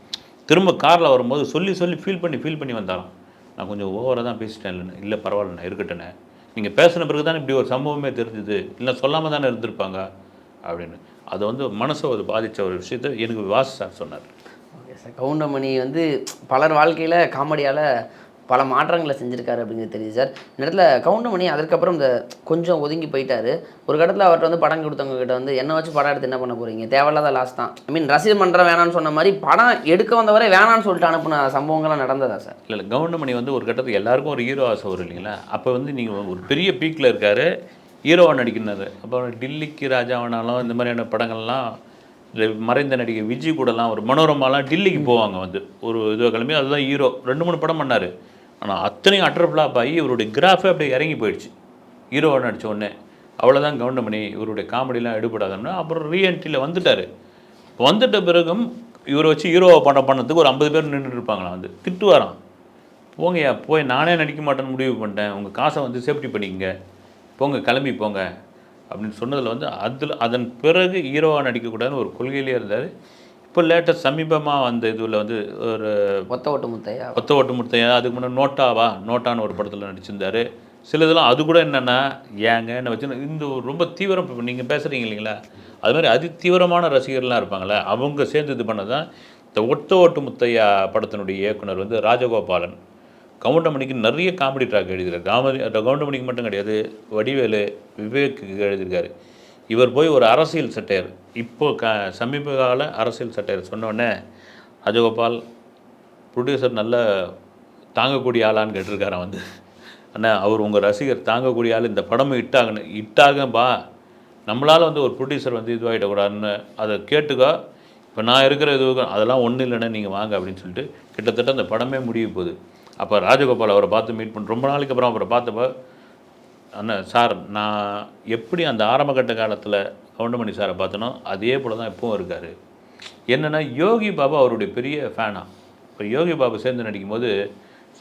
திரும்ப காரில் வரும்போது சொல்லி சொல்லி ஃபீல் பண்ணி ஃபீல் பண்ணி வந்தாலும் நான் கொஞ்சம் ஓவராக தான் பேசிட்டேன். இல்லைண்ணே இல்லை பரவாயில்லண்ணே இருக்கட்டேண்ணே நீங்கள் பேசின பிறகு தானே இப்படி ஒரு சம்பவமே தெரிஞ்சுது. இல்லை சொல்லாமல் தானே இருந்திருப்பாங்க? அப்படின்னு. அதை வந்து மனசை ஒரு பாதித்த ஒரு விஷயத்தை எனக்கு வாசு சார் சொன்னார். Okay sir. கவுண்டமணி வந்து பலர் வாழ்க்கையில் காமெடியால் பல மாற்றங்களை செஞ்சுருக்காரு அப்படிங்கிறது தெரியுது சார். இந்த இடத்துல கவுண்டமணி அதுக்கப்புறம் இந்த கொஞ்சம் ஒதுங்கி போயிட்டார். ஒரு கட்டத்தில் அவர்கிட்ட வந்து படம் கொடுத்தவங்க கிட்ட வந்து என்ன வச்சு படம் எடுத்து என்ன பண்ண போகிறீங்க தேவையில்லாத லாஸ் தான். ஐ மீன் ரசிகர் மன்றம் வேணான்னு சொன்ன மாதிரி படம் எடுக்க வந்தவரை வேணான்னு சொல்லிட்டு அனுப்புன சம்பவங்கள்லாம் நடந்ததா சார்? இல்லை இல்லை. கவுண்டமணி வந்து ஒரு கட்டத்துக்கு எல்லாருக்கும் ஒரு ஹீரோ ஆசை வரும் இல்லைங்களா? அப்போ வந்து நீங்கள் ஒரு பெரிய பீக்கில் இருக்காரு. ஹீரோவாக நடிக்கிறாரு. அப்போ டில்லிக்கு ராஜாவனாலும் இந்த மாதிரியான படங்கள்லாம் மறைந்த நடிகை விஜய் கூடலாம் ஒரு மனோரமாலாம் டில்லிக்கு போவாங்க வந்து. ஒரு இதுவாக கிளம்பி அதுதான் ஹீரோ ரெண்டு மூணு படம் பண்ணார். ஆனால் அத்தனையும் அட்டர் ஃப்ளாப் ஆகி இவருடைய கிராஃபே அப்படியே இறங்கி போயிடுச்சு. ஹீரோவாக நடித்த உடனே. அவ்வளோதான் கவுண்டமணி இவருடைய காமெடிலாம் எடுபடாதுன்னா அப்புறம் ரீஎன்ட்ரியில் வந்துட்டார். வந்துட்ட பிறகும் இவரை வச்சு ஹீரோவை பண்ண பண்ணதுக்கு ஒரு ஐம்பது பேர் நின்றுட்டு இருப்பாங்களா வந்து. திட்டுவாராம். போங்கய்யா போய் நானே நடிக்க மாட்டேன்னு முடிவு பண்ணிட்டேன். உங்கள் காசை வந்து சேஃப்டி பண்ணிக்கங்க. போங்க கிளம்பி போங்க. அப்படின்னு சொன்னதில் வந்து அதில் அதன் பிறகு ஹீரோவாக நடிக்கக்கூடாதுன்னு ஒரு கொள்கையிலே இருந்தார். இப்போ லேட்டஸ்ட் சமீபமாக வந்த இதில் வந்து ஒரு ஒத்த ஓட்டு முத்தையா கொத்த ஓட்டு முத்தையா அதுக்கு முன்னாடி நோட்டாவா? நோட்டான்னு ஒரு படத்தில் நடிச்சிருந்தாரு. சில இதெல்லாம் அது கூட என்னென்னா ஏங்கன்னு வச்சு இந்த ரொம்ப தீவிரம் நீங்கள் பேசுகிறீங்க இல்லைங்களா? அது மாதிரி அதி தீவிரமான ரசிகர்லாம் இருப்பாங்களே அவங்க சேர்ந்து இது பண்ணது தான் இந்த ஒட்ட ஓட்டு முத்தையா படத்தினுடைய இயக்குனர் வந்து ராஜகோபாலன். கவுண்டமணிக்கு நிறைய காமெடி ட்ராக் எழுதியிருக்காரு. காமெடி கவுண்டமணிக்கு மட்டும் கிடையாது வடிவேலு விவேக்கு எழுதியிருக்காரு. இவர் போய் ஒரு அரசியல் சட்டையர். இப்போ க சமீப கால அரசியல் சட்டையர் சொன்னோடனே ராஜகோபால் ப்ரொடியூசர் நல்ல தாங்கக்கூடிய ஆளான்னு கேட்டிருக்காரன் வந்து. அண்ணா அவர் உங்கள் ரசிகர் தாங்கக்கூடிய ஆள் இந்த படமும் இட்டாகணும் இட்டாகப்பா நம்மளால் வந்து ஒரு ப்ரொடியூசர் வந்து இதுவாகிடக்கூடாதுன்னு அதை கேட்டுக்கோ. இப்போ நான் இருக்கிற இது அதெல்லாம் ஒன்றும் இல்லைண்ணே நீங்கள் வாங்க அப்படின்னு சொல்லிட்டு கிட்டத்தட்ட அந்த படமே முடிய போகுது. அப்போ ராஜகோபால் அவரை பார்த்து மீட் பண்ணி ரொம்ப நாளைக்கு அப்புறம் அவரை பார்த்தப்ப அண்ணா சார் நான் எப்படி அந்த ஆரம்பகட்ட காலத்தில் கவுண்டமணி சாரை பார்த்தனோ அதே போல் தான் எப்பவும் இருக்கார். என்னென்னா யோகி பாபா அவருடைய பெரிய ஃபேனாக இப்போ யோகி பாபா சேர்ந்து நடிக்கும் போது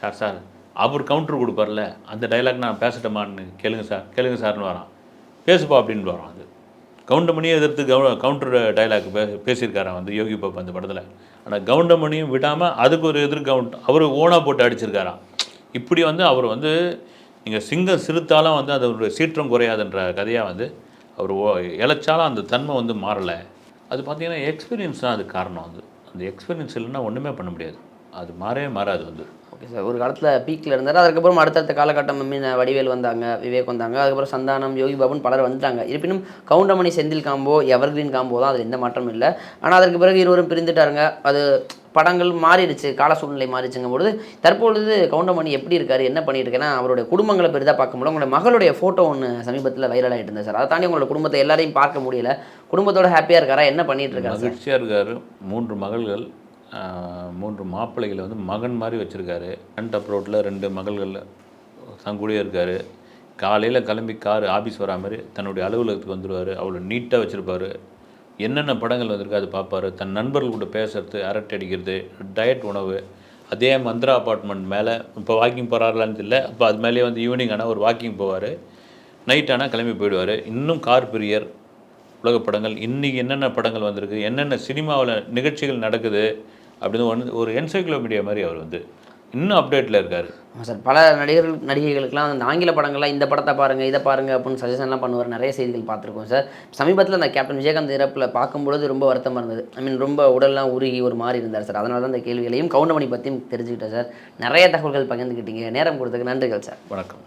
சார் சார் அவர் கவுண்டர் கொடுப்பார்ல அந்த டைலாக் நான் பேசட்டமான்னு கேளுங்க சார் கேளுங்க சார்னு வரான். பேசுப்பா அப்படின்னு வரான் அது. கவுண்டமணியை எதிர்த்து கவு கவுண்டர் டைலாக் பே பேசியிருக்காராம் வந்து யோகி பாபா அந்த படத்தில். ஆனால் கவுண்டமணியும் விடாமல் அதுக்கு ஒரு எதிர் கவுண்ட் அவர் ஓனாக போட்டு அடிச்சிருக்காராம். இப்படி வந்து அவர் வந்து நீங்கள் சிங்கம் சிறுத்தாலும் வந்து அதனுடைய சீற்றம் குறையாதுன்ற கதையாக வந்து அவர் ஓ- இளைச்சாலும் அந்த தன்மை வந்து மாறலை. அது பார்த்தீங்கன்னா எக்ஸ்பீரியன்ஸ் தான் அது காரணம் வந்து. அந்த எக்ஸ்பீரியன்ஸ் இல்லைன்னா ஒன்றுமே பண்ண முடியாது. அது மாறவே மாறாது வந்து. ஓகே சார் ஒரு காலத்தில் பீக்கில் இருந்தார் அதுக்கப்புறம் அடுத்தடுத்த காலகட்டம் மீன் வடிவேல் வந்தாங்க விவேக் வந்தாங்க அதுக்கப்புறம் சந்தானம் யோகி பாபுன்னு பலர் வந்துட்டாங்க. இருப்பினும் Goundamani Senthil combo evergreen combo தான் அதில் எந்த மாற்றமும் இல்லை. ஆனால் அதற்கு பிறகு இருவரும் பிரிந்துட்டாருங்க. அது படங்கள் மாறிடுச்சு கால சூழ்நிலை மாறிடுச்சுங்கும் பொழுது தற்பொழுது கவுண்டமணி எப்படி இருக்காரு என்ன பண்ணிட்டு இருக்கேன்னா அவருடைய குடும்பங்களை பெரிதாக பார்க்க முடியல. உங்களோட மகளுடைய ஃபோட்டோ ஒன்று சமீபத்தில் வைரல் ஆகிட்டு இருந்தது சார் அதை தாண்டி உங்களோட குடும்பத்தை எல்லாரையும் பார்க்க முடியல. குடும்பத்தோட ஹாப்பியாக இருக்காரா என்ன பண்ணிட்டு இருக்காரு மகிழ்ச்சியாக இருக்காரு. மூன்று மகள்கள் மூன்று மாப்பிள்ளைகளை வந்து மகன் மாதிரி வச்சுருக்காரு. கண்ட் அப்ரோட்டில் ரெண்டு மகள்கள் தங்கூடியே இருக்கார். காலையில் கிளம்பி கார் ஆஃபீஸ் வரா மாதிரி தன்னுடைய அலுவலகத்துக்கு வந்துடுவார் அவ்வளோ நீட்டாக வச்சுருப்பாரு. என்னென்ன படங்கள் வந்திருக்கு அது பார்ப்பாரு. தன் நண்பர்கள் கூட பேசுறது அரட்டை அடிக்கிறது டயட் உணவு அதே மந்த்ரா அப்பார்ட்மெண்ட் மேலே இப்போ வாக்கிங் போகிறாருலான்னு இல்லை அப்போ அது மேலேயே வந்து ஈவினிங் ஆனால் ஒரு வாக்கிங் போவார். நைட் ஆனால் கிளம்பி போயிடுவார். இன்னும் கார் பிரியர் உலக படங்கள் இன்றைக்கி என்னென்ன படங்கள் வந்திருக்கு என்னென்ன சினிமாவில் நிகழ்ச்சிகள் நடக்குது அப்படின்னு ஒன்று ஒரு என்சைக்ளோபீடியா மாதிரி அவர் வந்து இன்னும் அப்டேட்டில் இருக்கார். ஆமாம் சார் பல நடிகர்கள் நடிகைகளுக்கெல்லாம் அந்த ஆங்கில படங்கள்லாம் இந்த படத்தை பாருங்கள் இதை பாருங்கள் அப்படின்னு சஜஷன்லாம் பண்ணுவார். நிறைய செய்திகள் பார்த்துருக்கோம் சார். சமீபத்தில் அந்த கேப்டன் விஜயகாந்த் இறப்பில் பார்க்கும்பொழுது ரொம்ப வருத்தமாக இருந்தது. ஐ மீன் ரொம்ப உடல்லாம் உருகி ஒரு மாதிரி இருந்தார் சார். அதனால தான் இந்த கேள்விகளையும் கவுண்டமணி பற்றியும் தெரிஞ்சுக்கிட்டேன் சார். நிறைய தகவல்கள் பகிர்ந்துக்கிட்டீங்க. நேரம் கொடுத்ததுக்கு நன்றிகள் சார். வணக்கம்.